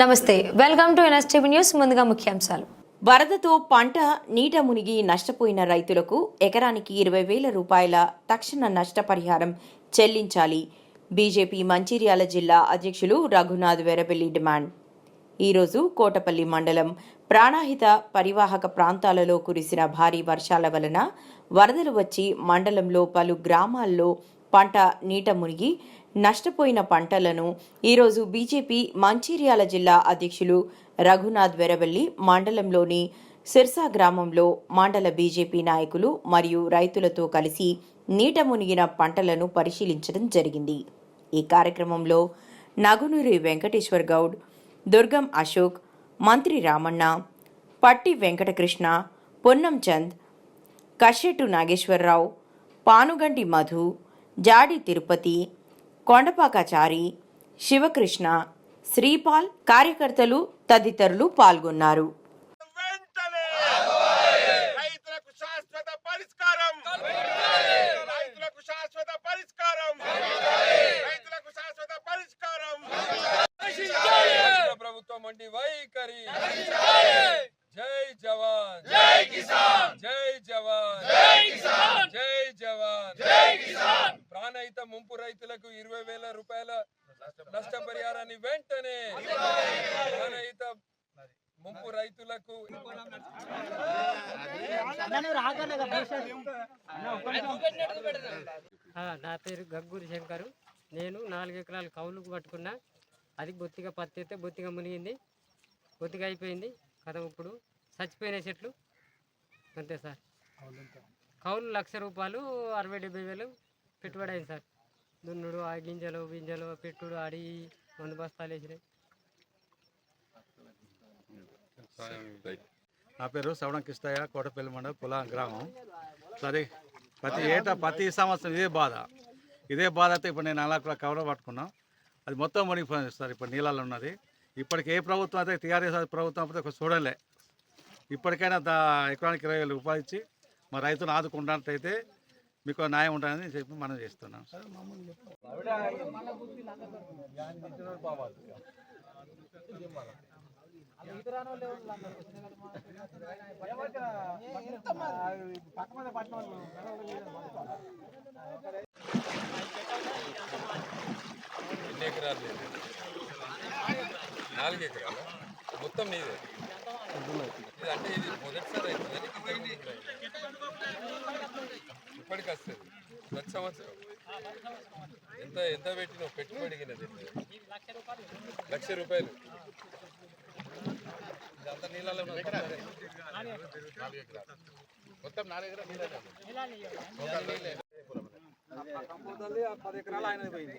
నమస్తే welcome to NSTV news ముందుగా ముఖ్యాంశాలు. వరదతో పంట నీట మునిగి నష్టపోయిన రైతులకు ఎకరానికి ఇరవై వేల రూపాయల తక్షణ నష్టపరిహారం చెల్లించాలి. బీజేపీ మంచిర్యాల జిల్లా అధ్యక్షులు రఘునాథ్ వెరబెల్లి డిమాండ్. ఈరోజు కోటపల్లి మండలం ప్రాణాహిత పరివాహక ప్రాంతాలలో కురిసిన భారీ వర్షాల వలన వరదలు వచ్చి మండలంలో పలు గ్రామాల్లో పంట నీట మునిగి నష్టపోయిన పంటలను ఈరోజు బీజేపీ మంచిర్యాల జిల్లా అధ్యక్షులు రఘునాథ్ వెరవెల్లి మండలంలోని సిర్సా గ్రామంలో మండల బీజేపీ నాయకులు మరియు రైతులతో కలిసి నీట మునిగిన పంటలను పరిశీలించడం జరిగింది. ఈ కార్యక్రమంలో నగునూరి వెంకటేశ్వర్ గౌడ్ దుర్గం అశోక్ మంత్రి రామన్న పట్టి వెంకటకృష్ణ పొన్నం చంద్ కషెట్టు నాగేశ్వరరావు పానుగంటి మధు జాడి తిరుపతి కొండపాకాచారి శివకృష్ణ శ్రీపాల్ కార్యకర్తలు తదితరులు పాల్గొన్నారు. వెంటనే రైతులకు శాశ్వత పరిష్కారం. రైతులకు శాశ్వత పరిష్కారం. రైతులకు శాశ్వత పరిష్కారం. కేంద్ర ప్రభుత్వం వంటి వైఖరి. జై జవాన్. జై రైతులకు ఇరవై వేల రూపాయల నష్టపరిహారాన్ని వెంటనే ముంపు రైతులకు నా పేరు గగ్గూరి శంకరు. నేను నాలుగు ఎకరాలు కౌలుకు పట్టుకున్నా. అది బొత్తిగా పత్తి అయితే బొత్తిగా మునిగింది. బొత్తిగా అయిపోయింది. కదా ఇప్పుడు చచ్చిపోయిన చెట్లు. అంతే సార్. కౌలు లక్ష రూపాయలు అరవై డెబ్బై వేలు పెట్టుబడి అయింది సార్. దున్నుడు ఆ గింజలు గింజలు పెట్టుడు ఆడి మందు బస్తాలు వేసినాయి. నా పేరు సవడం కిష్టయ్య కోటపల్లి మండలం కులా గ్రామం. సరే ప్రతి ఏటా ప్రతి సంవత్సరం ఇదే బాధ. ఇదే బాధ అయితే ఇప్పుడు నేను అలా కూడా కవర్ పట్టుకున్నాం. అది మొత్తం మునిగిపోయింది సార్ ఇప్పుడు నీళ్ళలో ఉన్నది. ఇప్పటికి ఏ ప్రభుత్వం అయితే టీఆర్ఎస్ ప్రభుత్వం అయితే చూడలే. ఇప్పటికైనా దా ఎకరానికి ఇరవై వేలు రూపాయలు ఇచ్చి మా రైతును ఆదుకున్నట్టయితే మీకు న్యాయం ఉంటుందని చెప్పి మనం చేస్తున్నాం. ఎన్ని ఎకరాలు? నాలుగు ఎకరాలు? మొత్తం నీదే? అంటే ఇది మొదటిసారి ఇప్పటికి వస్తుంది. ప్రతి సంవత్సరం ఎంత ఎంత పెట్టినావు పెట్టుబడికి లక్ష రూపాయలు ఇదంతా నీళ్ళలో మొత్తం నాలుగు ఎకరాలు నీళ్ళ పది ఎకరాలు ఆయన పోయింది